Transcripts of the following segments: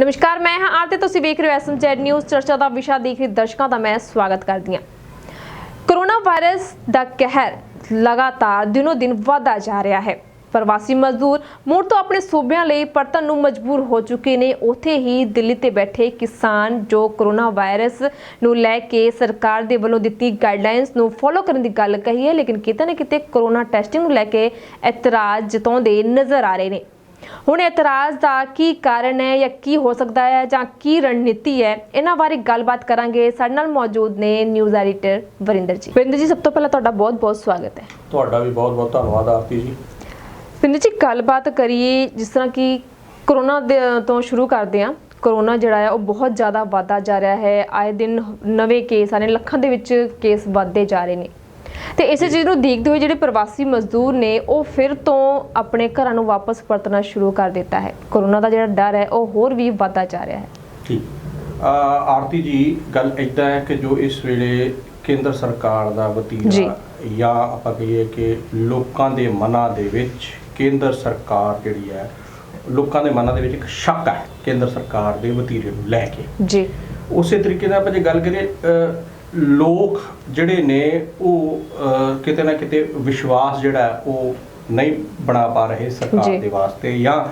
ਨਮਸਕਾਰ, ਮੈਂ ਹਾਂ ਆਰਤੀ, ਤੁਸੀਂ ਵੇਖ ਰਹੇ ਹੋ ਐਸਐਮਜੈਡ ਨਿਊਜ਼। ਚਰਚਾ ਦਾ ਵਿਸ਼ਾ ਦੇਖ ਰਹੇ ਦਰਸ਼ਕਾਂ ਦਾ ਮੈਂ ਸਵਾਗਤ ਕਰਦੀ ਹਾਂ। ਕੋਰੋਨਾ ਵਾਇਰਸ ਦਾ ਕਹਿਰ ਲਗਾਤਾਰ ਦਿਨੋ ਦਿਨ ਵਧਦਾ ਜਾ ਰਿਹਾ ਹੈ। ਪ੍ਰਵਾਸੀ ਮਜ਼ਦੂਰ ਮੁੜ ਤੋਂ ਆਪਣੇ ਸੂਬਿਆਂ ਲਈ ਪਰਤਣ ਨੂੰ ਮਜਬੂਰ ਹੋ ਚੁੱਕੇ ਨੇ। ਉੱਥੇ ਹੀ ਦਿੱਲੀ ਤੇ ਬੈਠੇ ਕਿਸਾਨ ਜੋ ਕੋਰੋਨਾ ਵਾਇਰਸ ਨੂੰ ਲੈ ਕੇ ਸਰਕਾਰ ਦੇ ਵੱਲੋਂ ਦਿੱਤੀ ਗਾਈਡਲਾਈਨਸ ਨੂੰ ਫੋਲੋ ਕਰਨ ਦੀ ਗੱਲ ਕਹੀ ਹੈ, ਲੇਕਿਨ ਕਿਤੇ ਨਾ ਕਿਤੇ ਕੋਰੋਨਾ ਟੈਸਟਿੰਗ ਨੂੰ ਲੈ ਕੇ ਇਤਰਾਜ਼ ਜਤਾਉਂਦੇ ਨਜ਼ਰ ਆ ਰਹੇ ਨੇ। ਹੁਣ ਇਤਰਾਜ਼ ਦਾ ਕੀ ਕਾਰਨ ਹੈ ਜਾਂ ਕੀ ਹੋ ਸਕਦਾ ਹੈ ਜਾਂ ਕੀ ਰਣਨੀਤੀ ਹੈ ਇਹਨਾਂ ਬਾਰੇ ਗੱਲਬਾਤ ਕਰਾਂਗੇ। ਸਾਡੇ ਨਾਲ ਮੌਜੂਦ ਨੇ ਨਿਊਜ਼ ਐਡੀਟਰ ਵਰਿੰਦਰ ਜੀ। ਵਰਿੰਦਰ ਜੀ ਸਭ ਤੋਂ ਪਹਿਲਾਂ ਤੁਹਾਡਾ ਬਹੁਤ-ਬਹੁਤ ਸਵਾਗਤ ਹੈ। ਤੁਹਾਡਾ ਵੀ ਬਹੁਤ ਬਹੁਤ ਧੰਨਵਾਦ ਆਰਤੀ ਜੀ। ਵਰਿੰਦਰ ਜੀ ਗੱਲਬਾਤ ਕਰੀਏ ਜਿਸ ਤਰ੍ਹਾਂ ਕਿ ਕਰੋਨਾ ਤੋਂ ਸ਼ੁਰੂ ਕਰਦੇ ਹਾਂ। ਕਰੋਨਾ ਜਿਹੜਾ ਹੈ ਉਹ ਬਹੁਤ ਜ਼ਿਆਦਾ ਵਧਦਾ ਜਾ ਰਿਹਾ ਹੈ। ਆਏ ਦਿਨ ਨਵੇਂ ਕੇਸ ਆਨੇ ਲੱਖਾਂ ਦੇ ਵਿੱਚ ਕੇਸ ਵੱਧਦੇ ਜਾ ਰਹੇ ਨੇ। ਤੇ ਇਸੇ ਚੀਜ਼ ਨੂੰ ਦੇਖਦੇ ਹੋਏ ਜਿਹੜੇ ਪ੍ਰਵਾਸੀ ਮਜ਼ਦੂਰ ਨੇ ਉਹ ਫਿਰ ਤੋਂ ਆਪਣੇ ਘਰਾਂ ਨੂੰ ਵਾਪਸ ਪਰਤਣਾ ਸ਼ੁਰੂ ਕਰ ਦਿੱਤਾ ਹੈ। ਕਰੋਨਾ ਦਾ ਜਿਹੜਾ ਡਰ ਹੈ ਉਹ ਹੋਰ ਵੀ ਵੱਧਦਾ ਜਾ ਰਿਹਾ ਹੈ। ਠੀਕ। ਆਰਤੀ ਜੀ ਗੱਲ ਇਦਾਂ ਹੈ ਕਿ ਜੋ ਇਸ ਵੇਲੇ ਕੇਂਦਰ ਸਰਕਾਰ ਦਾ। ਵਤੀਰਾ ਜਾਂ। ਆਪਾਂ ਕਹੀਏ ਕਿ ਲੋਕਾਂ ਦੇ ਮਨਾਂ ਦੇ ਵਿੱਚ ਕੇਂਦਰ ਸਰਕਾਰ ਜਿਹੜੀ ਹੈ ਲੋਕਾਂ ਦੇ ਮਨਾਂ ਦੇ ਵਿੱਚ ਇੱਕ ਸ਼ੱਕ ਹੈ ਕੇਂਦਰ ਸਰਕਾਰ ਦੇ ਵਤੀਰੇ ਨੂੰ ਲੈ ਕੇ। ਜੀ। ਉਸੇ ਤਰੀਕੇ ਨਾਲ ਆਪਾਂ ਜੇ ਗੱਲ ਕਰੀਏ ਲੋਕ ਜਿਹੜੇ ਨੇ ਉਹ ਕਿਤੇ ਨਾ ਕਿਤੇ ਵਿਸ਼ਵਾਸ ਜਿਹੜਾ ਉਹ ਨਹੀਂ ਬਣਾ ਪਾ ਰਹੇ। ਸਰਕਾਰ ਦੇ ਵਾਸਤੇ ਜਾਂ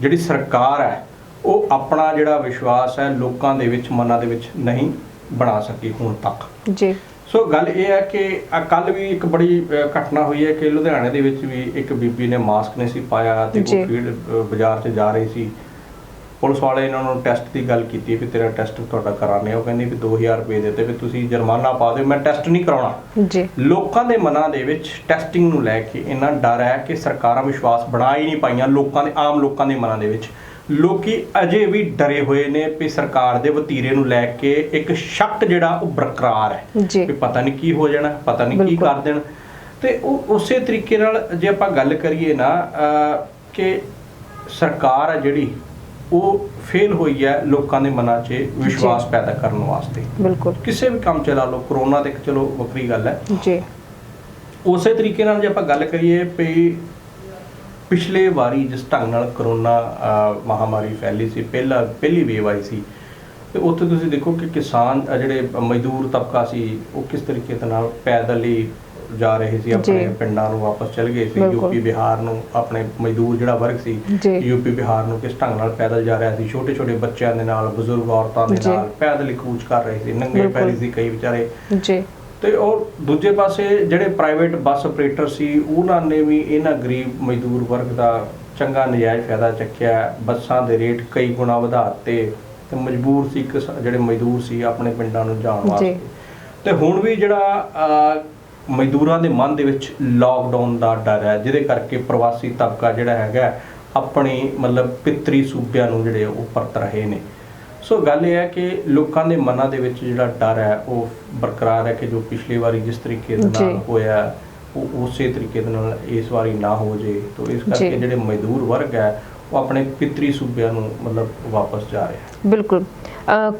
ਜਿਹੜੀ ਸਰਕਾਰ ਹੈ ਉਹ ਆਪਣਾ ਜਿਹੜਾ ਵਿਸ਼ਵਾਸ ਹੈ ਲੋਕਾਂ ਦੇ ਵਿੱਚ ਮਨਾਂ ਦੇ ਵਿੱਚ ਨਹੀਂ ਬਣਾ ਸਕੀ ਹੁਣ ਤੱਕ ਜੀ ਸੋ ਗੱਲ ਇਹ ਹੈ ਕਿ ਕੱਲ ਵੀ ਇੱਕ ਬੜੀ ਘਟਨਾ ਹੋਈ ਹੈ ਕਿ ਲੁਧਿਆਣੇ ਦੇ ਵਿੱਚ ਵੀ ਇੱਕ ਬੀਬੀ ਨੇ ਮਾਸਕ ਨਹੀਂ ਸੀ ਪਾਇਆ ਤੇ। ਉਹ ਫੀਲਡ ਬਾਜ਼ਾਰ 'ਚ ਜਾ ਰਹੀ ਸੀ ਪੁਲਿਸ ਵਾਲੇ ਇਹਨਾਂ ਨੂੰ ਟੈਸਟ ਦੀ ਗੱਲ ਕੀਤੀ ਵੀ ਤੇਰਾ ਟੈਸਟ ਤੁਹਾਡਾ ਕਰਾਣੇ ਉਹ ਕਹਿੰਦੇ ਵੀ 2000 ਰੁਪਏ ਦੇ ਤੇ ਵੀ ਤੁਸੀਂ ਜੁਰਮਾਨਾ ਪਾ ਦਿਓ ਮੈਂ ਟੈਸਟ ਨਹੀਂ ਕਰਾਉਣਾ। ਜੀ। ਲੋਕਾਂ ਦੇ ਮਨਾਂ ਦੇ ਵਿੱਚ ਟੈਸਟਿੰਗ ਨੂੰ ਲੈ ਕੇ ਇੰਨਾ ਡਰ ਹੈ ਕਿ ਸਰਕਾਰਾਂ ਵਿਸ਼ਵਾਸ ਬਣਾ ਹੀ ਨਹੀਂ ਪਾਈਆਂ ਲੋਕਾਂ ਦੇ ਆਮ ਲੋਕਾਂ ਦੇ ਮਨਾਂ ਦੇ ਵਿੱਚ। ਲੋਕੀ ਅਜੇ ਵੀ ਡਰੇ ਹੋਏ ਨੇ ਵੀ ਸਰਕਾਰ ਦੇ ਵਤੀਰੇ ਨੂੰ ਲੈ ਕੇ ਇੱਕ ਸ਼ੱਕ ਜਿਹੜਾ ਉਹ ਬਰਕਰਾਰ ਹੈ। ਵੀ ਪਤਾ ਨਹੀਂ ਕੀ ਹੋ ਜਾਣਾ ਪਤਾ ਨਹੀਂ ਕੀ। ਕਰ ਦੇਣ। ਤੇ ਉਹ ਉਸੇ ਤਰੀਕੇ ਨਾਲ ਜੇ ਆਪਾਂ ਗੱਲ ਕਰੀਏ ਨਾ ਕਿ ਸਰਕਾਰ ਹੈ ਜਿਹੜੀ ਉਹ ਫੇਲ ਹੋਈ ਹੈ ਲੋਕਾਂ ਦੇ ਮਨਾਂ 'ਚ ਵਿਸ਼ਵਾਸ ਪੈਦਾ ਕਰਨ ਵਾਸਤੇ। ਬਿਲਕੁਲ। ਕਿਸੇ ਵੀ ਕੰਮ 'ਚ ਲਾ ਲਓ ਕਰੋਨਾ ਤੇ ਇੱਕ ਚਲੋ ਵੱਖਰੀ ਗੱਲ ਹੈ। ਜੀ। ਉਸੇ ਤਰੀਕੇ ਨਾਲ ਜੇ ਆਪਾਂ ਗੱਲ ਕਰੀਏ ਵੀ ਪਿਛਲੇ ਵਾਰੀ ਜਿਸ ਢੰਗ ਨਾਲ ਕਰੋਨਾ ਮਹਾਮਾਰੀ ਫੈਲੀ ਸੀ ਪਹਿਲਾ ਪਹਿਲੀ ਵੇਵ ਆਈ ਸੀ ਤੇ ਉੱਥੇ ਤੁਸੀਂ ਦੇਖੋ ਕਿ ਕਿਸਾਨ ਜਿਹੜੇ ਮਜ਼ਦੂਰ ਤਬਕਾ ਸੀ ਉਹ ਕਿਸ ਤਰੀਕੇ ਦੇ ਨਾਲ ਪੈਦਲ ਹੀ ਜਾ ਰਹੇ ਸੀ ਆਪਣੇ। ਪਿੰਡਾਂ ਨੂੰ ਵਾਪਸ ਚਲ ਗਏ ਸੀ। ਯੂਪੀ ਬਿਹਾਰ ਨੂੰ ਆਪਣੇ ਮਜ਼ਦੂਰ ਜਿਹੜਾ ਵਰਗ ਸੀ। ਯੂਪੀ ਬਿਹਾਰ ਨੂੰ ਕਿਸ ਢੰਗ ਨਾਲ ਪੈਦਲ ਜਾ ਰਿਹਾ ਸੀ ਛੋਟੇ ਛੋਟੇ ਬੱਚਿਆਂ ਦੇ ਨਾਲ ਬਜ਼ੁਰਗ ਔਰਤਾਂ ਦੇ। ਨਾਲ ਪੈਦਲ ਹੀ ਕੂਚ ਕਰ ਰਹੇ ਸੀ ਨੰਗੇ। ਪੈਰੀ ਸੀ ਕਈ ਵਿਚਾਰੇ ਜੀ ਤੇ ਉਹ ਦੂਜੇ ਪਾਸੇ ਜਿਹੜੇ ਪ੍ਰਾਈਵੇਟ ਬੱਸ ਆਪਰੇਟਰ ਸੀ ਉਹਨਾਂ ਨੇ ਵੀ ਇਹਨਾਂ ਗਰੀਬ ਮਜ਼ਦੂਰ ਵਰਗ ਦਾ ਚੰਗਾ ਨਜਾਇਜ਼ ਫਾਇਦਾ ਚੱਕਿਆ ਬੱਸਾਂ ਦੇ ਰੇਟ ਕਈ ਗੁਣਾ ਵਧਾ ਦਿੱਤੇ ਤੇ ਮਜਬੂਰ ਸੀ ਜਿਹੜੇ ਮਜ਼ਦੂਰ ਸੀ ਆਪਣੇ ਪਿੰਡਾਂ ਨੂੰ ਜਾਣ। ਵਾਸਤੇ ਤੇ ਹੁਣ ਵੀ ਜਿਹੜਾ ਮਜ਼ਦੂਰਾਂ ਦੇ ਮਨ ਦੇ ਵਿੱਚ ਲਾਕਡਾਊਨ ਦਾ ਡਰ ਹੈ ਜਿਹਦੇ ਕਰਕੇ ਪ੍ਰਵਾਸੀ ਤਬਕਾ ਜਿਹੜਾ ਹੈਗਾ ਆਪਣੀ ਮਤਲਬ ਪਿਤਰੀ ਸੂਬਿਆਂ ਨੂੰ ਜਿਹੜੇ ਉਹ ਪਰਤ ਰਹੇ ਨੇ ਸੋ ਗੱਲ ਇਹ ਹੈ ਕਿ ਲੋਕਾਂ ਦੇ ਮਨਾਂ ਦੇ ਵਿੱਚ ਜਿਹੜਾ ਡਰ ਹੈ ਉਹ ਬਰਕਰਾਰ ਹੈ ਕਿ ਜੋ ਪਿਛਲੀ ਵਾਰੀ ਜਿਸ ਤਰੀਕੇ ਦੇ ਨਾਲ। ਹੋਇਆ ਉਹ ਉਸੇ ਤਰੀਕੇ ਦੇ ਨਾਲ ਇਸ ਵਾਰੀ ਨਾ ਹੋ ਜੇ ਤੋਂ ਇਸ ਕਰਕੇ। ਜਿਹੜੇ ਮਜ਼ਦੂਰ ਵਰਗ ਹੈ ਉਹ ਆਪਣੇ ਪਿਤਰੀ ਸੂਬਿਆਂ ਨੂੰ ਮਤਲਬ ਵਾਪਸ ਜਾ ਰਿਹਾ ਹੈ। ਬਿਲਕੁਲ।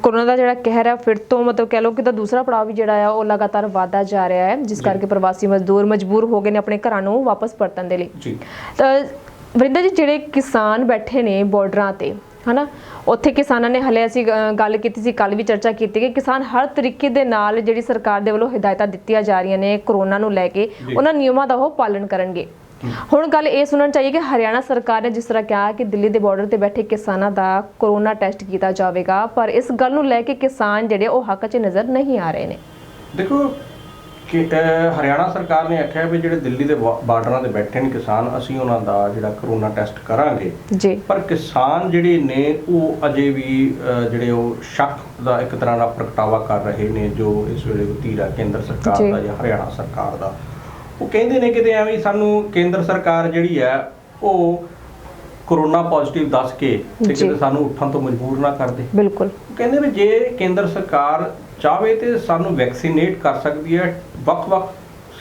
ਕੋਰੋਨਾ ਦਾ ਜਿਹੜਾ ਕਹਿਰ ਹੈ ਫਿਰ ਤੋਂ ਮਤਲਬ ਕਹਿ ਲਓ ਕਿ ਦਾ ਦੂਸਰਾ ਪੜਾਅ ਵੀ ਜਿਹੜਾ ਆ ਉਹ ਲਗਾਤਾਰ ਵਧਦਾ ਜਾ ਰਿਹਾ ਹੈ ਜਿਸ। ਕਰਕੇ ਪ੍ਰਵਾਸੀ ਮਜ਼ਦੂਰ ਮਜਬੂਰ ਹੋ ਗਏ ਨੇ ਆਪਣੇ ਘਰਾਂ ਨੂੰ ਵਾਪਸ ਪਰਤਣ ਦੇ ਲਈ। ਜੀ। ਤਾਂ ਵਰਿੰਦਰ ਜੀ ਜਿਹੜੇ ਕਿਸਾਨ ਬੈਠੇ ਨੇ ਬਾਰਡਰਾਂ ਤੇ ਹਨਾ ਉੱਥੇ ਕਿਸਾਨਾਂ ਨੇ ਹਲੇ ਅਸੀਂ ਗੱਲ ਕੀਤੀ ਸੀ ਕੱਲ ਵੀ ਚਰਚਾ ਕੀਤੀ ਕਿ ਕਿਸਾਨ ਹਰ ਤਰੀਕੇ ਦੇ ਨਾਲ ਜਿਹੜੀ ਸਰਕਾਰ ਦੇ ਵੱਲੋਂ ਹਦਾਇਤਾਂ ਦਿੱਤੀਆਂ ਜਾ ਰਹੀਆਂ ਨੇ ਕਰੋਨਾ ਨੂੰ ਲੈ ਕੇ। ਉਹਨਾਂ ਨਿਯਮਾਂ ਦਾ ਉਹ ਪਾਲਣ ਕਰਨਗੇ। ਹੁਣ ਗੱਲ ਇਹ ਸੁਣਨ ਚਾਹੀਏ ਕਿ ਹਰਿਆਣਾ ਸਰਕਾਰ ਨੇ ਜਿਸ ਤਰ੍ਹਾਂ ਕਿਹਾ ਕਿ ਦਿੱਲੀ ਦੇ ਬਾਰਡਰ ਤੇ ਬੈਠੇ ਕਿਸਾਨਾਂ ਦਾ ਕਰੋਨਾ ਟੈਸਟ ਕੀਤਾ ਜਾਵੇਗਾ ਪਰ ਇਸ ਗੱਲ ਨੂੰ ਲੈ ਕੇ ਕਿਸਾਨ ਜਿਹੜੇ ਉਹ ਹੱਕ 'ਚ ਨਜ਼ਰ ਨਹੀਂ ਆ ਰਹੇ ਨੇ। ਦੇਖੋ ਕਿ ਅਹ, ਹਰਿਆਣਾ ਸਰਕਾਰ ਨੇ ਆਖਿਆ ਵੀ ਜਿਹੜੇ ਦਿੱਲੀ ਦੇ ਬਾ- ਬਾਰਡਰਾਂ ਤੇ ਬੈਠੇ ਨੇ ਕਿਸਾਨ ਅਸੀਂ ਉਹਨਾਂ ਦਾ ਜਿਹੜਾ ਕਰੋਨਾ ਟੈਸਟ ਕਰਾਂਗੇ। ਜੀ। ਪਰ ਕਿਸਾਨ ਜਿਹੜੇ ਨੇ ਉਹ ਅਜੇ ਵੀ ਅਹ, ਜਿਹੜੇ ਉਹ ਸ਼ੱਕ ਦਾ ਇੱਕ ਤਰ੍ਹਾਂ ਦਾ ਪ੍ਰਗਟਾਵਾ ਕਰ ਰਹੇ ਨੇ ਜੋ ਇਸ ਵੇਲੇ ਵਤੀਰਾ ਕੇਂਦਰ ਸਰਕਾਰ ਜੀ। ਦਾ ਜਾਂ ਹਰਿਆਣਾ ਸਰਕਾਰ ਦਾ। ਉਹ ਕਹਿੰਦੇ ਨੇ ਕਿਤੇ ਐਵੇਂ ਸਾਨੂੰ ਕੇਂਦਰ ਸਰਕਾਰ ਜਿਹੜੀ ਹੈ ਉਹ ਕਰੋਨਾ ਪੋਜ਼ਿਟਿਵ ਦੱਸ ਕੇ ਤੇ। ਕਿਤੇ ਸਾਨੂੰ ਉੱਠਣ ਤੋਂ ਮਜਬੂਰ ਨਾ ਕਰ ਦੇ। ਬਿਲਕੁਲ। ਕਹਿੰਦੇ ਵੀ ਜੇ ਕੇਂਦਰ ਸਰਕਾਰ ਚਾਹਵੇ ਤੇ ਸਾਨੂੰ ਵੈਕਸੀਨੇਟ ਕਰ ਸਕਦੀ ਹੈ ਵੱਖ-ਵੱਖ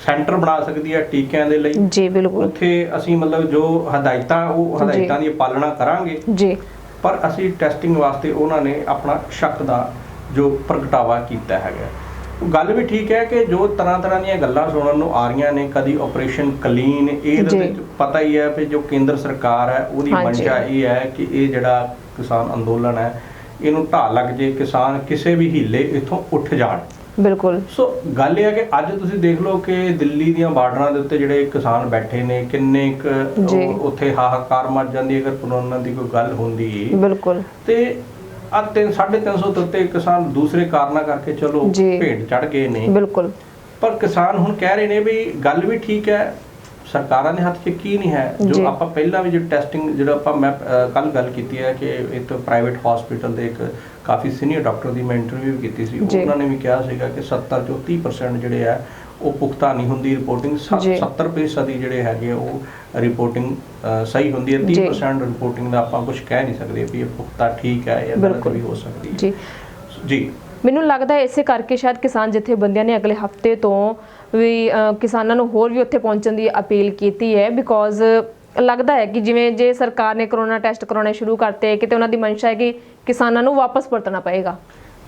ਸੈਂਟਰ ਬਣਾ ਸਕਦੀ ਹੈ ਟੀਕਿਆਂ ਦੇ ਲਈ। ਜੀ ਬਿਲਕੁਲ। ਉੱਥੇ ਅਸੀਂ ਮਤਲਬ ਜੋ ਹਦਾਇਤਾਂ ਉਹ। ਹਦਾਇਤਾਂ ਦੀ ਪਾਲਣਾ ਕਰਾਂਗੇ। ਜੀ। ਪਰ ਅਸੀਂ ਟੈਸਟਿੰਗ ਵਾਸਤੇ ਉਹਨਾਂ ਨੇ ਆਪਣਾ ਸ਼ੱਕ ਦਾ ਜੋ ਪ੍ਰਗਟਾਵਾ ਕੀਤਾ ਹੈਗਾ। ਗੱਲ ਵੀ ਠੀਕ ਹੈ ਕਿ ਜੋ ਤਰ੍ਹਾਂ ਤਰ੍ਹਾਂ ਦੀਆਂ ਗੱਲਾਂ ਸੁਣਨ ਨੂੰ ਆ ਰਹੀਆਂ ਨੇ ਕਦੀ ਆਪਰੇਸ਼ਨ ਕਲੀਨ ਇਹ। ਦੇ ਵਿੱਚ ਪਤਾ ਹੀ ਹੈ ਕਿ ਜੋ ਕੇਂਦਰ ਸਰਕਾਰ ਹੈ ਉਹਦੀ। ਮਨਸ਼ਾ ਇਹ ਹੈ ਕਿ ਇਹ ਜਿਹੜਾ ਕਿਸਾਨ ਅੰਦੋਲਨ ਹੈ ਇਹਨੂੰ ਢਾਹ ਲੱਗ ਜੇ ਕਿਸਾਨ ਕਿਸੇ ਵੀ ਹੀਲੇ ਇੱਥੋਂ ਉੱਠ ਜਾਣ। ਬਿਲਕੁਲ। ਸੋ ਗੱਲ ਇਹ ਹੈ ਕਿ ਅੱਜ ਤੁਸੀਂ ਦੇਖ ਲਓ ਕਿ ਦਿੱਲੀ ਦੀਆਂ ਬਾਰਡਰਾਂ ਦੇ ਉੱਤੇ ਜਿਹੜੇ ਕਿਸਾਨ ਬੈਠੇ ਨੇ ਕਿੰਨੇ ਕੁ ਉੱਥੇ ਹਾਹਾਕਾਰ ਮਚ ਜਾਂਦੀ ਹੈ ਅਗਰ ਕਾਨੂੰਨਾਂ ਦੀ ਕੋਈ ਗੱਲ ਹੁੰਦੀ। ਬਿਲਕੁਲ। ਤੇ ਆ 3 350 ਦੇ ਉੱਤੇ ਕਿਸਾਨ ਦੂਸਰੇ ਕਾਰਨਾਂ ਕਰਕੇ ਚਲੋ ਜੀ। ਭੇਡ ਚੜ ਗਏ ਨੇ ਬਿਲਕੁਲ ਪਰ ਕਿਸਾਨ ਹੁਣ ਕਹਿ ਰਹੇ ਨੇ ਵੀ ਗੱਲ ਵੀ ਠੀਕ ਹੈ ਸਰਕਾਰਾਂ ਦੇ ਹੱਥ 'ਚ ਕੀ ਨਹੀਂ ਹੈ ਜੀ। ਆਪਾਂ ਪਹਿਲਾਂ ਵੀ ਜੋ ਟੈਸਟਿੰਗ ਜਿਹੜਾ ਆਪਾਂ ਮੈਂ ਕੱਲ ਗੱਲ ਕੀਤੀ ਹੈ ਕਿ ਇੱਕ ਪ੍ਰਾਈਵੇਟ ਹਸਪੀਟਲ ਦੇ ਇੱਕ ਕਾਫੀ ਸੀਨੀਅਰ ਡਾਕਟਰ ਦੀ ਮੈਂ ਇੰਟਰਵਿਊ ਕੀਤੀ ਸੀ। ਉਹਨਾਂ ਨੇ ਵੀ ਕਿਹਾ ਸੀਗਾ ਕਿ 70 ਚੋਂ 30% ਜਿਹੜੇ ਆ ਉਹ ਪੁਖਤਾ ਨਹੀਂ ਹੁੰਦੀ ਰਿਪੋਰਟਿੰਗ ਜੀ। 70% ਦੀ ਜਿਹੜੇ ਹੈਗੇ ਉਹ ਰਿਪੋਰਟਿੰਗ ਸਹੀ ਹੁੰਦੀ ਹੈ ਜੀ। 30% ਰਿਪੋਰਟਿੰਗ ਦਾ ਆਪਾਂ ਕੁਝ ਕਹਿ ਨਹੀਂ ਸਕਦੇ ਵੀ ਇਹ ਪੁਖਤਾ ਠੀਕ ਹੈ ਜਾਂ ਗਲਤ ਬਿਲਕੁਲ। ਵੀ ਹੋ ਸਕਦੀ ਹੈ ਜੀ ਜੀ ਮੈਨੂੰ ਲੱਗਦਾ ਹੈ ਇਸੇ ਕਰਕੇ ਸ਼ਾਇਦ ਕਿਸਾਨ ਜਥੇਬੰਦੀਆਂ ਨੇ ਅਗਲੇ ਹਫ਼ਤੇ ਤੋਂ ਵੀ ਅ, ਕਿਸਾਨਾਂ ਨੂੰ ਹੋਰ ਵੀ ਉੱਥੇ ਪਹੁੰਚਣ ਦੀ ਅਪੀਲ ਕੀਤੀ ਹੈ ਬਿਕੋਜ਼ ਲੱਗਦਾ ਹੈ ਕਿ ਜਿਵੇਂ ਜੇ ਸਰਕਾਰ ਨੇ ਕਰੋਨਾ ਟੈਸਟ ਕਰਾਉਣੇ ਸ਼ੁਰੂ ਕਰਤੇ ਕਿਤੇ ਉਹਨਾਂ ਦੀ ਮਨਸ਼ਾ ਹੈ ਕਿ ਕਿਸਾਨਾਂ ਨੂੰ ਵਾਪਸ ਪਰਤਣਾ ਪਏਗਾ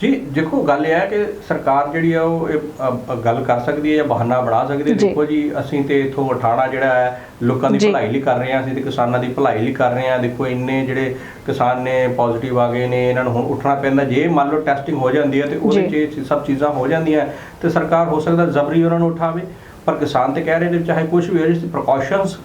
ਜੀ ਦੇਖੋ ਗੱਲ ਇਹ ਹੈ ਕਿ ਸਰਕਾਰ ਜਿਹੜੀ ਆ ਉਹ ਇਹ, ਅ, ਅ, ਗੱਲ ਕਰ ਸਕਦੀ ਹੈ ਜਾਂ ਬਹਾਨਾ ਬਣਾ ਸਕਦੀ ਹੈ। ਜੀ। ਦੇਖੋ ਜੀ ਅਸੀਂ ਤੇ ਇਥੋਂ ਉਠਾਣਾ ਜਿਹੜਾ ਹੈ ਲੋਕਾਂ ਦੀ ਜੀ। ਭਲਾਈ ਲਈ ਕਰ ਰਹੇ ਹਾਂ ਅਸੀਂ ਤੇ ਕਿਸਾਨਾਂ ਦੀ ਭਲਾਈ ਲਈ ਕਰ ਰਹੇ ਹਾਂ। ਦੇਖੋ ਇੰਨੇ ਜਿਹੜੇ ਕਿਸਾਨ ਨੇ ਪੋਜ਼ਿਟਿਵ ਆ ਗਏ ਨੇ ਇਹਨਾਂ ਨੂੰ ਹੁਣ ਉੱਠਣਾ ਪੈਂਦਾ। ਜੇ ਮੰਨ ਲਓ ਟੈਸਟਿੰਗ ਹੋ ਜਾਂਦੀ ਹੈ ਤੇ ਉਹਦੇ 'ਚ ਇਹ ਸਭ ਚੀਜ਼ਾਂ ਹੋ ਜਾਂਦੀਆਂ ਤੇ ਸਰਕਾਰ ਹੋ ਸਕਦਾ ਜ਼ਬਰੀ ਉਹਨਾਂ ਨੂੰ ਉਠਾਵੇ। ਪਰ ਕਿਸਾਨ ਤੇ ਕਹਿ ਰਹੇ ਨੇ ਚਾਹੇ ਕੁਝ ਵੀ ਹੋ ਜਾਏ ਪ੍ਰੀਕਾਸ਼ਨਸ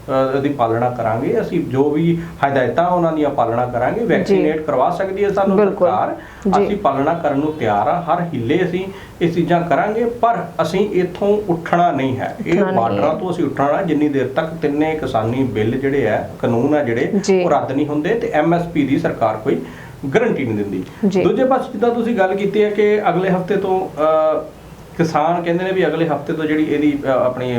ਦੀ ਪਾਲਣਾ ਕਰਾਂਗੇ ਅਸੀਂ ਜੋ ਵੀ ਹਦਾਇਤਾਂ ਉਹਨਾਂ ਦੀਆਂ ਪਾਲਣਾ ਕਰਾਂਗੇ ਵੈਕਸੀਨੇਟ ਕਰਵਾ ਸਕਦੀ ਹੈ ਸਾਨੂੰ। ਸਰਕਾਰ ਜੀ। ਅਸੀਂ ਪਾਲਣਾ ਕਰਨ ਨੂੰ ਤਿਆਰ ਆ ਹਰ ਹਿੱਲੇ ਅਸੀਂ ਇਹ ਚੀਜ਼ਾਂ ਕਰਾਂਗੇ ਪਰ ਅਸੀਂ ਇੱਥੋਂ ਉੱਠਣਾ ਨਹੀਂ ਹੈ ਇਹ ਬਾਰਡਰਾਂ। ਤੋਂ ਅਸੀਂ ਉੱਠਣਾ ਜਿੰਨੀ ਦੇਰ ਤੱਕ ਤਿੰਨੇ ਕਿਸਾਨੀ ਬਿੱਲ ਜਿਹੜੇ ਆ ਕਾਨੂੰਨ ਆ ਜਿਹੜੇ ਜੀ। ਉਹ ਰੱਦ ਨਹੀਂ ਹੁੰਦੇ ਤੇ ਐਮਐਸਪੀ ਦੀ ਸਰਕਾਰ ਕੋਈ ਗਾਰੰਟੀ ਨਹੀਂ ਜੀ। ਦਿੰਦੀ ਦੂਜੇ ਪਾਸੇ ਜਿੱਦਾਂ ਤੁਸੀਂ ਗੱਲ ਕੀਤੀ ਹੈ ਕਿ ਅਗਲੇ ਹਫ਼ਤੇ ਤੋਂ ਕਿਸਾਨ ਕਹਿੰਦੇ ਨੇ ਵੀ ਅਗਲੇ ਹਫ਼ਤੇ ਤੋਂ ਜਿਹੜੀ ਇਹਦੀ ਆਪਣੀ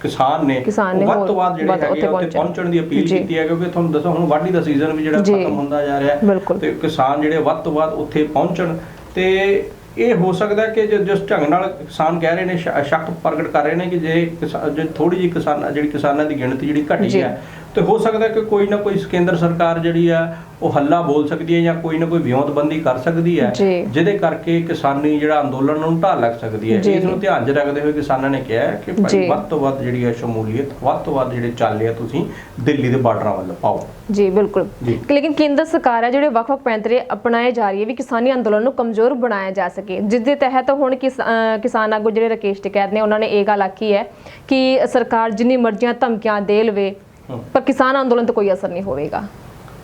ਕਿਸਾਨ ਨੇ ਵੱਧ ਤੋਂ ਵੱਧ ਜਿਹੜੇ ਹੈਗੇ ਉੱਥੇ ਪਹੁੰਚਣ। ਦੀ ਅਪੀਲ। ਕੀਤੀ ਹੈ ਕਿਉਂਕਿ ਤੁਹਾਨੂੰ ਦੱਸੋ ਹੁਣ ਵਾਢੀ ਦਾ ਸੀਜ਼ਨ ਵੀ ਜਿਹੜਾ। ਖਤਮ ਹੁੰਦਾ ਜਾ ਰਿਹਾ ਹੈ। ਤੇ ਕਿਸਾਨ ਜਿਹੜੇ ਵੱਧ ਤੋਂ ਵੱਧ ਉੱਥੇ ਪਹੁੰਚਣ ਤੇ ਇਹ ਹੋ ਸਕਦਾ ਕਿ ਜਿਸ ਢੰਗ ਨਾਲ ਕਿਸਾਨ ਕਹਿ ਰਹੇ ਨੇ ਸ਼ੱਕ ਪ੍ਰਗਟ ਕਰ ਰਹੇ ਨੇ ਕਿ ਜੇ ਥੋੜੀ ਜਿਹੀ ਕਿਸਾਨ ਜਿਹੜੀ ਕਿਸਾਨਾਂ ਦੀ ਗਿਣਤੀ ਜਿਹੜੀ ਘਟੀ। ਹੈ ਤੇ ਹੋ ਸਕਦਾ ਕਿ ਕੋਈ ਨਾ ਕੋਈ ਕੇਂਦਰ ਸਰਕਾਰ ਜਿਹੜੀ ਆ ਉਹ ਹੱਲਾ ਬੋਲ ਸਕਦੀ ਹੈ ਜਾਂ ਕੋਈ ਨਾ ਕੋਈ ਵਿਉਂਤਬੰਦੀ ਕਰ ਸਕਦੀ ਹੈ। ਜਿਹਦੇ ਕਰਕੇ ਕਿਸਾਨੀ ਜਿਹੜਾ ਅੰਦੋਲਨ ਨੂੰ ਢਾਹ ਲੱਗ ਸਕਦੀ ਹੈ। ਇਸ ਨੂੰ ਧਿਆਨ 'ਚ ਰੱਖਦੇ ਹੋਏ ਕਿਸਾਨਾਂ ਨੇ ਕਿਹਾ ਕਿ ਭਾਈ। ਵੱਧ ਤੋਂ ਵੱਧ ਜਿਹੜੀ ਹੈ ਸ਼ਮੂਲੀਅਤ ਵੱਧ ਤੋਂ ਵੱਧ ਜਿਹੜੇ ਚੱਲੇ ਆ ਤੁਸੀਂ ਦਿੱਲੀ ਦੇ ਬਾਰਡਰਾਂ ਵੱਲ ਪਾਓ ਜੀ ਬਿਲਕੁਲ। ਲੇਕਿਨ ਕੇਂਦਰ ਸਰਕਾਰ ਹੈ ਜਿਹੜੇ ਵੱਖ-ਵੱਖ ਪੈਂਤਰੇ ਅਪਣਾਏ ਜਾ ਰਹੀ ਹੈ ਵੀ ਕਿਸਾਨੀ ਅੰਦੋਲਨ ਨੂੰ ਕਮਜ਼ੋਰ ਬਣਾਇਆ ਜਾ ਸਕੇ ਜਿਸ ਦੇ ਤਹਿਤ ਹੁਣ ਕਿਸਾਨ ਆਗੂ ਜਿਹੜੇ ਰਕੇਸ਼ ਟਿਕੈਤ ਨੇ ਉਹਨਾਂ ਨੇ ਇਹ ਗੱਲ ਆਖੀ ਹੈ ਕਿ ਸਰਕਾਰ ਜਿੰਨੀ ਮਰਜ਼ੀਆਂ ਧਮਕੀਆਂ ਦੇ ਲਵੇ। ਪਰ ਕਿਸਾਨ ਅੰਦੋਲਨ ਤੇ ਕੋਈ ਅਸਰ ਨਹੀਂ ਹੋਵੇਗਾ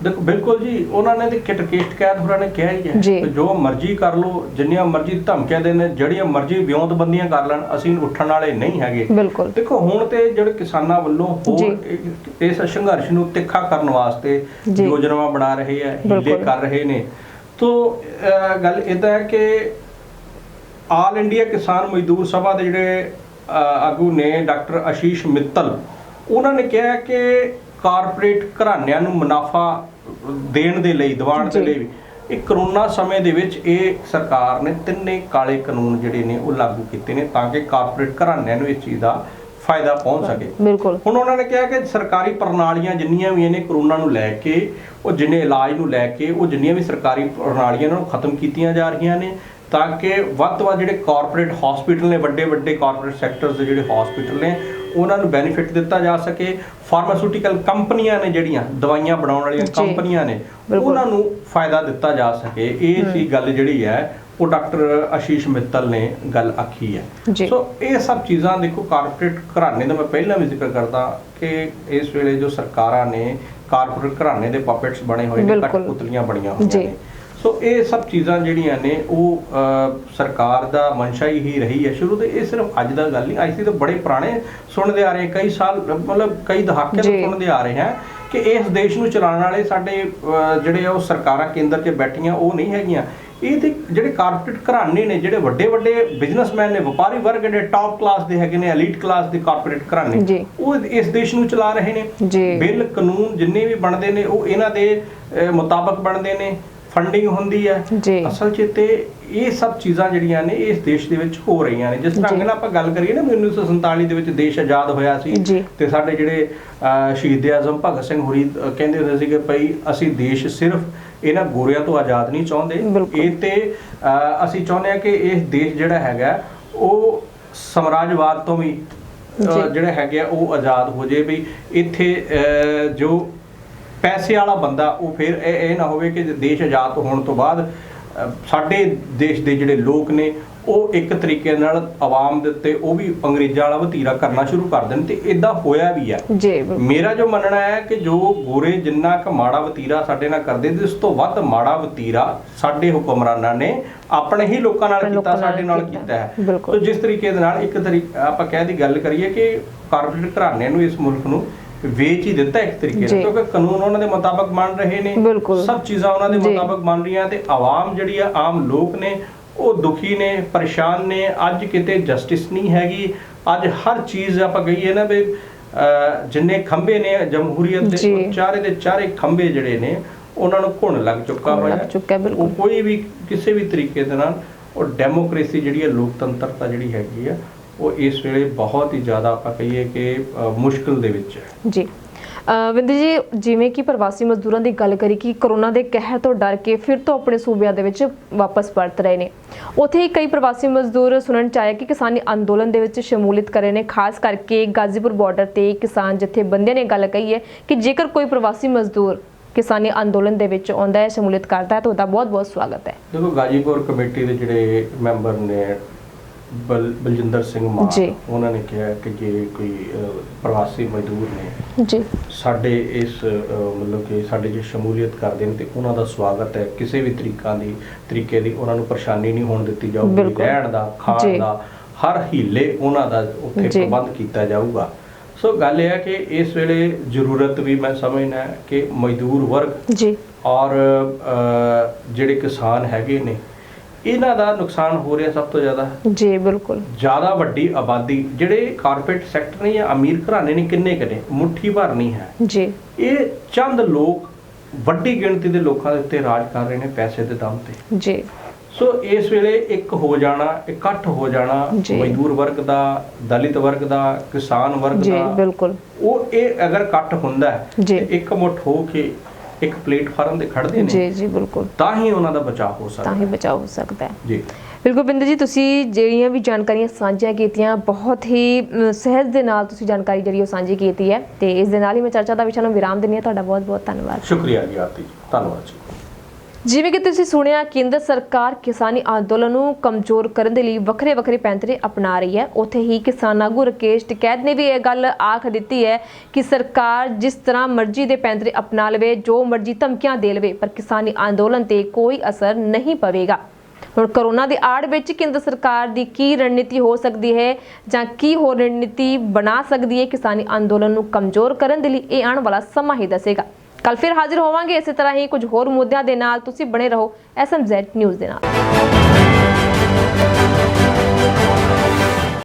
ਦੇਖੋ ਬਿਲਕੁਲ ਜੀ ਉਹਨਾਂ ਨੇ ਤੇ ਕਿਟਕੇਸ਼ਟ ਕੈਦ ਹੋਰਾਂ ਨੇ ਕਿਹਾ ਹੀ। ਹੈ ਕਿ ਜੋ ਮਰਜ਼ੀ ਕਰ ਲਓ ਜਿੰਨੀਆਂ ਮਰਜ਼ੀ ਧਮਕੀਆਂ ਦੇਣ ਜਿਹੜੀਆਂ ਮਰਜ਼ੀ ਵਿਉਂਤਬੰਦੀਆਂ ਕਰ ਲੈਣ ਅਸੀਂ ਉੱਠਣ ਵਾਲੇ ਨਹੀਂ ਹੈਗੇ ਬਿਲਕੁਲ ਦੇਖੋ ਹੁਣ ਤੇ ਜਿਹੜੇ ਕਿਸਾਨਾਂ ਵੱਲੋਂ ਹੋਰ ਇਸ ਸੰਘਰਸ਼ ਨੂੰ ਤਿੱਖਾ ਕਰਨ ਵਾਸਤੇ। ਯੋਜਨਾਵਾਂ ਬਣਾ ਰਹੇ ਆ ਹੀਲੇ। ਕਰ ਰਹੇ ਨੇ ਤੋਂ ਗੱਲ ਇਦਾਂ ਹੈ ਕਿ ਆਲ ਇੰਡੀਆ ਕਿਸਾਨ ਮਜ਼ਦੂਰ ਸਭਾ ਦੇ ਜਿਹੜੇ ਆਗੂ ਨੇ ਡਾਕਟਰ ਆਸ਼ੀਸ਼ ਮਿੱਤਲ ਉਹਨਾਂ ਨੇ ਕਿਹਾ ਕਿ ਕਾਰਪੋਰੇਟ ਘਰਾਣਿਆਂ ਨੂੰ ਮੁਨਾਫਾ ਦੇਣ ਦੇ ਲਈ ਦਿਵਾਉਣ ਦੇ। ਲਈ ਇਹ ਕਰੋਨਾ ਸਮੇਂ ਦੇ ਵਿੱਚ ਇਹ ਸਰਕਾਰ ਨੇ ਤਿੰਨੇ ਕਾਲੇ ਕਾਨੂੰਨ ਜਿਹੜੇ ਨੇ ਉਹ ਲਾਗੂ ਕੀਤੇ ਨੇ ਤਾਂ ਕਿ ਕਾਰਪੋਰੇਟ ਘਰਾਣਿਆਂ ਨੂੰ ਇਸ ਚੀਜ਼ ਦਾ ਫਾਇਦਾ ਪਹੁੰਚ ਸਕੇ। ਬਿਲਕੁਲ। ਹੁਣ ਉਹਨਾਂ ਨੇ ਕਿਹਾ ਕਿ ਸਰਕਾਰੀ ਪ੍ਰਣਾਲੀਆਂ ਜਿੰਨੀਆਂ ਵੀ ਨੇ ਕਰੋਨਾ ਨੂੰ ਲੈ ਕੇ ਉਹ ਜਿੰਨੇ ਇਲਾਜ ਨੂੰ ਲੈ ਕੇ ਉਹ ਜਿੰਨੀਆਂ ਵੀ ਸਰਕਾਰੀ ਪ੍ਰਣਾਲੀਆਂ ਨੇ ਖਤਮ ਕੀਤੀਆਂ ਜਾ ਰਹੀਆਂ ਨੇ ਤਾਂ ਕਿ ਵੱਧ ਤੋਂ ਵੱਧ ਜਿਹੜੇ ਕਾਰਪੋਰੇਟ ਹਸਪੀਟਲ ਨੇ ਵੱਡੇ ਵੱਡੇ ਕਾਰਪੋਰੇਟ ਸੈਕਟਰਸ ਦੇ ਜਿਹੜੇ ਹਸਪੀਟਲ ਨੇ ਉਹਨਾਂ ਨੂੰ ਬੈਨੀਫਿਟ ਦਿੱਤਾ ਜਾ ਸਕੇ ਫਾਰਮਾਸਿਊਟੀਕਲ ਕੰਪਨੀਆਂ ਨੇ ਜਿਹੜੀਆਂ ਦਵਾਈਆਂ ਬਣਾਉਣ ਵਾਲੀਆਂ। ਕੰਪਨੀਆਂ ਨੇ। ਉਹਨਾਂ ਨੂੰ ਫਾਇਦਾ ਦਿੱਤਾ ਜਾ ਸਕੇ ਇਹ ਸੀ ਗੱਲ ਜਿਹੜੀ ਹੈ ਉਹ ਡਾਕਟਰ ਆਸ਼ੀਸ਼ ਮਿੱਤਲ ਨੇ ਗੱਲ ਆਖੀ ਹੈ। ਸੋ ਇਹ ਸਭ ਚੀਜ਼ਾਂ ਦੇਖੋ ਕਾਰਪੋਰੇਟ ਘਰਾਣੇ ਦਾ ਮੈਂ ਪਹਿਲਾਂ ਵੀ ਜ਼ਿਕਰ ਕਰਦਾ ਕਿ ਇਸ ਵੇਲੇ ਜੋ ਸਰਕਾਰਾਂ ਨੇ ਕਾਰਪੋਰੇਟ ਘਰਾਣੇ ਦੇ ਪਾਪੇਟਸ ਬਣੇ ਹੋਏ ਨੇ ਬਿਲਕੁਲ। ਕਠਪੁਤਲੀਆਂ ਬਣੀਆਂ ਹੋਈਆਂ। ਨੇ ਸੋ ਇਹ ਸਭ ਚੀਜ਼ਾਂ ਜਿਹੜੀਆਂ ਨੇ ਉਹ ਸਰਕਾਰ ਦਾ ਮਨਸ਼ਾ ਹੀ ਰਹੀ ਹੈ ਸ਼ੁਰੂ ਤੋਂ ਇਹ ਸਿਰਫ ਅੱਜ ਦਾ ਗੱਲ ਨਹੀਂ ਅੱਜ ਤਾਂ ਬੜੇ ਪੁਰਾਣੇ ਸੁਣਦੇ ਆ ਰਹੇ ਕਈ ਸਾਲ ਮਤਲਬ ਕਈ ਦਹਾਕੇ ਤੋਂ। ਸੁਣਦੇ ਆ ਰਹੇ ਹਾਂ ਕਿ ਇਸ ਦੇਸ਼ ਨੂੰ ਚਲਾਉਣ ਵਾਲੇ ਸਾਡੇ ਜਿਹੜੇ ਆ ਉਹ ਸਰਕਾਰਾਂ ਕੇਂਦਰ 'ਚ ਬੈਠੀਆਂ ਉਹ ਨਹੀਂ ਹੈਗੀਆਂ ਇਹ ਤੇ ਜਿਹੜੇ ਕਾਰਪੋਰੇਟ ਘਰਾਣੇ ਨੇ ਜਿਹੜੇ ਵੱਡੇ ਵੱਡੇ ਬਿਜ਼ਨਸਮੈਨ ਨੇ ਵਪਾਰੀ ਵਰਗ ਜਿਹੜੇ ਟਾਪ ਕਲਾਸ ਦੇ ਹੈਗੇ ਨੇ ਐਲੀਟ ਕਲਾਸ ਦੇ ਕਾਰਪੋਰੇਟ ਘਰਾਣੇ। ਉਹ ਇਸ ਦੇਸ਼ ਨੂੰ ਚਲਾ ਰਹੇ ਨੇ। ਬਿੱਲ ਕਾਨੂੰਨ ਜਿੰਨੇ ਵੀ ਬਣਦੇ ਨੇ ਉਹ ਇਹਨਾਂ ਦੇ ਮੁਤਾਬਕ ਬਣਦੇ ਨੇ ਫੰਡਿੰਗ ਹੁੰਦੀ ਹੈ। ਅਸਲ 'ਚ ਤੇ ਇਹ ਸਭ ਚੀਜ਼ਾਂ ਜਿਹੜੀਆਂ ਨੇ ਇਸ ਦੇਸ਼ ਦੇ ਵਿੱਚ ਹੋ ਰਹੀਆਂ ਨੇ ਜਿਸ ਜੀ। ਨਾਲ ਆਪਾਂ ਗੱਲ ਕਰੀਏ ਨਾ ਵੀ 1947 ਦੇ ਵਿੱਚ ਦੇਸ਼ ਆਜ਼ਾਦ ਹੋਇਆ ਸੀ। ਤੇ ਸਾਡੇ ਜਿਹੜੇ ਸ਼ਹੀਦ ਆਜ਼ਮ ਭਗਤ ਸਿੰਘ ਹੁਰੀ ਕਹਿੰਦੇ ਹੁੰਦੇ ਸੀ ਕਿ ਭਈ ਅਸੀਂ ਦੇਸ਼ ਸਿਰਫ ਇਹਨਾਂ ਗੋਰਿਆਂ ਤੋਂ ਆਜ਼ਾਦ ਨਹੀਂ ਚਾਹੁੰਦੇ। ਇਹ ਤੇ ਅਸੀਂ ਚਾਹੁੰਦੇ ਹਾਂ ਕਿ ਇਹ ਦੇਸ਼ ਜਿਹੜਾ ਹੈਗਾ ਉਹ ਸਮਰਾਜਵਾਦ ਤੋਂ ਵੀ। ਜਿਹੜੇ ਹੈਗੇ ਆ ਉਹ ਆਜ਼ਾਦ ਹੋ ਜੇ ਵੀ ਇੱਥੇ ਜੋ ਪੈਸੇ ਵਾਲਾ ਬੰਦਾ ਉਹ ਫਿਰ ਇਹ ਇਹ ਨਾ ਹੋਵੇ ਕਿ ਦੇਸ਼ ਆਜ਼ਾਦ ਹੋਣ ਤੋਂ ਬਾਅਦ ਸਾਡੇ ਦੇਸ਼ ਦੇ ਜਿਹੜੇ ਲੋਕ ਨੇ ਉਹ ਇੱਕ ਤਰੀਕੇ ਨਾਲ ਆਵਾਮ ਦੇ ਉੱਤੇ ਉਹ ਵੀ ਅੰਗਰੇਜ਼ਾਂ ਵਾਲਾ ਵਤੀਰਾ ਕਰਨਾ ਸ਼ੁਰੂ ਕਰ ਦੇਣ ਤੇ ਇਦਾਂ ਹੋਇਆ ਵੀ ਬਿਲਕੁਲ ਮੇਰਾ ਜੋ ਮੰਨਣਾ ਹੈ ਕਿ ਜੋ ਗੋਰੇ ਜਿੰਨਾ ਕ ਮਾੜਾ ਵਤੀਰਾ ਸਾਡੇ ਨਾਲ ਕਰਦੇ ਤੇ ਉਸ ਤੋਂ ਵੱਧ ਮਾੜਾ ਵਤੀਰਾ ਸਾਡੇ ਹੁਕਮਰਾਨਾਂ ਨੇ ਆਪਣੇ ਹੀ ਲੋਕਾਂ ਨਾਲ ਕੀਤਾ ਸਾਡੇ ਨਾਲ ਕੀਤਾ। ਹੈ। ਸੋ ਜਿਸ ਤਰੀਕੇ ਦੇ ਨਾਲ ਇੱਕ ਤਰੀਕਾ ਆਪਾਂ ਕਹਿ ਦੀ ਗੱਲ ਕਰੀਏ ਕਿ ਕਾਰਪੋਰੇਟ ਘਰਾਣਿਆਂ ਨੂੰ ਇਸ ਮੁਲਕ ਨੂੰ ਵੇਚ ਹੀ ਦਿੱਤਾ ਇੱਕ ਤਰੀਕੇ। ਨਾਲ ਕਿਉਂਕਿ ਕਾਨੂੰਨ ਉਹਨਾਂ ਦੇ ਮੁਤਾਬਕ ਮੰਨ ਰਹੇ ਨੇ। ਸਭ ਚੀਜ਼ਾਂ ਉਹਨਾਂ ਦੇ। ਮੁਤਾਬਕ ਮੰਨ ਰਹੀਆਂ ਤੇ ਆਵਾਮ ਜਿਹੜੀ ਆ ਆਮ ਲੋਕ ਨੇ ਉਹ ਦੁਖੀ ਨੇ ਪਰੇਸ਼ਾਨ ਨੇ ਅੱਜ ਕਿਤੇ ਜਸਟਿਸ ਨਹੀਂ ਹੈਗੀ ਅੱਜ ਹਰ ਚੀਜ਼ ਆਪਾਂ ਕਹੀਏ ਨਾ ਵੀ ਜਿੰਨੇ ਖੰਬੇ ਨੇ ਜਮਹੂਰੀਅਤ ਦੇ ਚਾਰੇ ਦੇ ਚਾਰੇ ਖੰਬੇ ਜਿਹੜੇ ਨੇ ਉਹਨਾਂ ਨੂੰ ਘੁਣ ਲੱਗ ਚੁੱਕਾ ਹੋਇਆ। ਉਹ ਕੋਈ ਵੀ ਕਿਸੇ ਵੀ ਤਰੀਕੇ ਦੇ ਨਾਲ ਉਹ ਡੈਮੋਕ੍ਰੇਸੀ ਜਿਹੜੀ ਹੈ ਲੋਕਤੰਤਰਤਾ ਜਿਹੜੀ ਹੈਗੀ ਆ ਉਹ ਇਸ ਵੇਲੇ ਬਹੁਤ ਹੀ ਜ਼ਿਆਦਾ ਆਪਾਂ ਕਹੀਏ ਕਿ ਮੁਸ਼ਕਲ ਦੇ ਵਿੱਚ ਹੈ। ਜੀ। ਵਿੰਦਰ ਜੀ ਜਿਵੇਂ ਕਿ ਪ੍ਰਵਾਸੀ ਮਜ਼ਦੂਰਾਂ ਦੀ ਗੱਲ ਕਰੀ ਕਿ ਕਰੋਨਾ ਦੇ ਕਹਿਰ ਤੋਂ ਡਰ ਕੇ ਫਿਰ ਤੋਂ ਆਪਣੇ ਸੂਬਿਆਂ ਦੇ ਵਿੱਚ ਵਾਪਸ ਪਰਤ ਰਹੇ ਨੇ। ਉੱਥੇ ਹੀ ਕਈ ਪ੍ਰਵਾਸੀ ਮਜ਼ਦੂਰ ਸੁਣਨ ਚ ਆਇਆ ਕਿ ਕਿਸਾਨੀ ਅੰਦੋਲਨ ਦੇ ਵਿੱਚ ਸ਼ਮੂਲੀਅਤ ਕਰੇ ਨੇ। ਖਾਸ ਕਰਕੇ ਗਾਜ਼ੀਪੁਰ ਬਾਰਡਰ ਤੇ ਕਿਸਾਨ ਜਥੇਬੰਦੀਆਂ ਨੇ ਗੱਲ ਕਹੀ ਹੈ ਕਿ ਜੇਕਰ ਕੋਈ ਪ੍ਰਵਾਸੀ ਮਜ਼ਦੂਰ ਕਿਸਾਨੀ ਅੰਦੋਲਨ ਦੇ ਵਿੱਚ ਆਉਂਦਾ ਹੈ ਸ਼ਮੂਲੀਅਤ ਕਰਦਾ ਹੈ ਤਾਂ ਉਹਦਾ ਬਹੁਤ-ਬਹੁਤ ਸਵਾਗਤ ਹੈ। ਦੇਖੋ ਗਾਜੀਪੁਰ ਕਮੇਟੀ ਦੇ ਜਿਹੜੇ ਮੈਂਬਰ ਨੇ ਬਲ ਬਲਜਿੰਦਰ ਸਿੰਘ ਮਾਨ ਜੀ। ਉਹਨਾਂ ਨੇ ਕਿਹਾ ਕਿ ਜੇ ਕੋਈ ਅਹ, ਪ੍ਰਵਾਸੀ ਮਜ਼ਦੂਰ ਨੇ ਜੀ ਸਾਡੇ ਇਸ ਅਹ, ਮਤਲਬ ਕਿ ਸਾਡੇ ਜੇ ਸ਼ਮੂਲੀਅਤ ਕਰਦੇ ਨੇ ਤੇ ਉਹਨਾਂ ਦਾ ਸਵਾਗਤ ਹੈ ਕਿਸੇ ਵੀ ਤਰੀਕਾਂ ਦੀ ਤਰੀਕੇ ਦੀ ਉਹਨਾਂ ਨੂੰ ਪਰੇਸ਼ਾਨੀ ਨਹੀਂ ਹੋਣ ਦਿੱਤੀ ਜਾਊਗੀ ਬਿਲਕੁਲ। ਰਹਿਣ ਦਾ ਖਾਣ ਜੀ। ਦਾ ਹਰ ਹੀਲੇ ਉਹਨਾਂ ਦਾ ਉੱਥੇ ਜੀ। ਪ੍ਰਬੰਧ ਕੀਤਾ ਜਾਊਗਾ ਸੋ ਗੱਲ ਇਹ ਹੈ ਕਿ ਇਸ ਵੇਲੇ ਜ਼ਰੂਰਤ ਵੀ ਮੈਂ ਸਮਝਦਾ ਹੈ ਕਿ ਮਜ਼ਦੂਰ ਵਰਗ ਜੀ ਔਰ ਅ, ਜਿਹੜੇ ਕਿਸਾਨ ਹੈਗੇ ਨੇ ਇਹਨਾਂ ਦਾ ਨੁਕਸਾਨ ਹੋ ਰਿਹਾ ਸਭ ਤੋਂ ਜ਼ਿਆਦਾ? ਜੀ ਬਿਲਕੁਲ। ਜ਼ਿਆਦਾ ਵੱਡੀ ਆਬਾਦੀ। ਜਿਹੜੇ ਕਾਰਪੋਰੇਟ ਸੈਕਟਰ ਨੇ ਜਾਂ ਅਮੀਰ ਘਰਾਣੇ ਨੇ ਕਿੰਨੇ ਕਿੰਨੇ ਮੁੱਠੀ ਭਰ ਨਹੀਂ ਹੈ। ਜੀ। ਇਹ ਚੰਦ ਲੋਕ ਵੱਡੀ ਗਿਣਤੀ ਦੇ ਲੋਕਾਂ ਦੇ ਉੱਤੇ ਰਾਜ ਕਰ ਰਹੇ ਨੇ ਪੈਸੇ ਦੇ ਦਮ ਤੇ। ਜੀ। ਸੋ ਇਸ ਵੇਲੇ ਇੱਕ ਹੋ ਜਾਣਾ ਇਕੱਠ ਹੋ ਜਾਣਾ ਜੀ। ਮਜ਼ਦੂਰ ਵਰਗ ਦਾ ਦਲਿਤ ਵਰਗ ਦਾ ਕਿਸਾਨ ਵਰਗ ਜੀ ਦਾ ਬਿਲਕੁਲ। ਉਹ ਇਹ ਅਗਰ ਇਕੱਠ ਹੁੰਦਾ ਹੈ ਜੀ। ਤੇ ਇੱਕ ਮੁੱਠ ਹੋ ਕੇ ਇੱਕ ਪਲੇਟਫਾਰਮ ਤੇ ਖੜਦੇ ਨੇ ਜੀ ਜੀ ਬਿਲਕੁਲ। ਤਾਂ ਹੀ ਉਹਨਾਂ ਦਾ ਬਚਾਅ ਹੋ ਤਾਂ ਸਕਦਾ ਹੀ ਬਚਾਅ ਹੋ ਸਕਦਾ ਹੈ। ਜੀ। ਬਿਲਕੁਲ ਬਿੰਦਰ ਜੀ ਤੁਸੀਂ ਜਿਹੜੀਆਂ ਵੀ ਜਾਣਕਾਰੀਆਂ ਸਾਂਝੀਆਂ ਕੀਤੀਆਂ ਬਹੁਤ ਹੀ ਸਹਿਜ ਦੇ ਨਾਲ ਤੁਸੀਂ ਜਾਣਕਾਰੀ ਜਿਹੜੀ ਉਹ ਸਾਂਝੀ ਕੀਤੀ ਹੈ। ਤੇ ਇਸ ਦੇ ਨਾਲ ਹੀ ਮੈਂ ਚਰਚਾ ਦਾ ਵਿਸ਼ਾ ਨੂੰ ਵਿਰਾਮ ਦਿੰਦੀ ਹਾਂ। ਤੁਹਾਡਾ ਬਹੁਤ ਬਹੁਤ ਧੰਨਵਾਦ। ਸ਼ੁਕਰੀਆ ਜੀ ਆਰਤੀ ਜੀ। ਧੰਨਵਾਦ ਜੀ। ਜਿਵੇਂ ਕਿ ਤੁਸੀਂ ਸੁਣਿਆ, ਕੇਂਦਰ ਸਰਕਾਰ ਕਿਸਾਨੀ ਅੰਦੋਲਨ ਨੂੰ ਕਮਜ਼ੋਰ ਕਰਨ ਦੇ ਲਈ ਵੱਖਰੇ ਵੱਖਰੇ ਪੈਂਤਰੇ ਅਪਣਾ ਰਹੀ ਹੈ। ਉੱਥੇ ਹੀ ਕਿਸਾਨ ਆਗੂ ਰਕੇਸ਼ ਟਿਕੈਦ ਨੇ ਵੀ ਇਹ ਗੱਲ ਆਖ ਦਿੱਤੀ ਹੈ ਕਿ ਸਰਕਾਰ ਜਿਸ ਤਰ੍ਹਾਂ ਮਰਜ਼ੀ ਦੇ ਪੈਂਤਰੇ ਅਪਣਾ ਲਵੇ, ਜੋ ਮਰਜ਼ੀ ਧਮਕੀਆਂ ਦੇ ਲਵੇ, ਪਰ ਕਿਸਾਨੀ ਅੰਦੋਲਨ ਤੇ ਕੋਈ ਅਸਰ ਨਹੀਂ ਪਵੇਗਾ। ਹੁਣ ਕਰੋਨਾ ਦੀ ਆੜ ਵਿੱਚ ਕੇਂਦਰ ਸਰਕਾਰ ਦੀ ਕੀ ਰਣਨੀਤੀ ਹੋ ਸਕਦੀ ਹੈ ਜਾਂ ਕੀ ਹੋਰ ਰਣਨੀਤੀ ਬਣਾ ਸਕਦੀ ਹੈ ਕਿਸਾਨੀ ਅੰਦੋਲਨ ਨੂੰ ਕਮਜ਼ੋਰ ਕਰਨ ਦੇ ਲਈ ਇਹ ਆਉਣ ਵਾਲਾ ਸਮਾਂ ਹੀ ਦੱਸੇਗਾ। ਕੱਲ ਫਿਰ ਹਾਜ਼ਰ ਹੋਵਾਂਗੇ। ਇਸੇ ਤਰ੍ਹਾਂ ਹੀ ਕੁਝ ਹੋਰ ਮੁੱਦਿਆਂ ਦੇ ਨਾਲ ਤੁਸੀਂ ਬਣੇ ਰਹੋ ਐਸਐਮਜ਼ੈਡ ਨਿਊਜ਼ ਦੇ ਨਾਲ।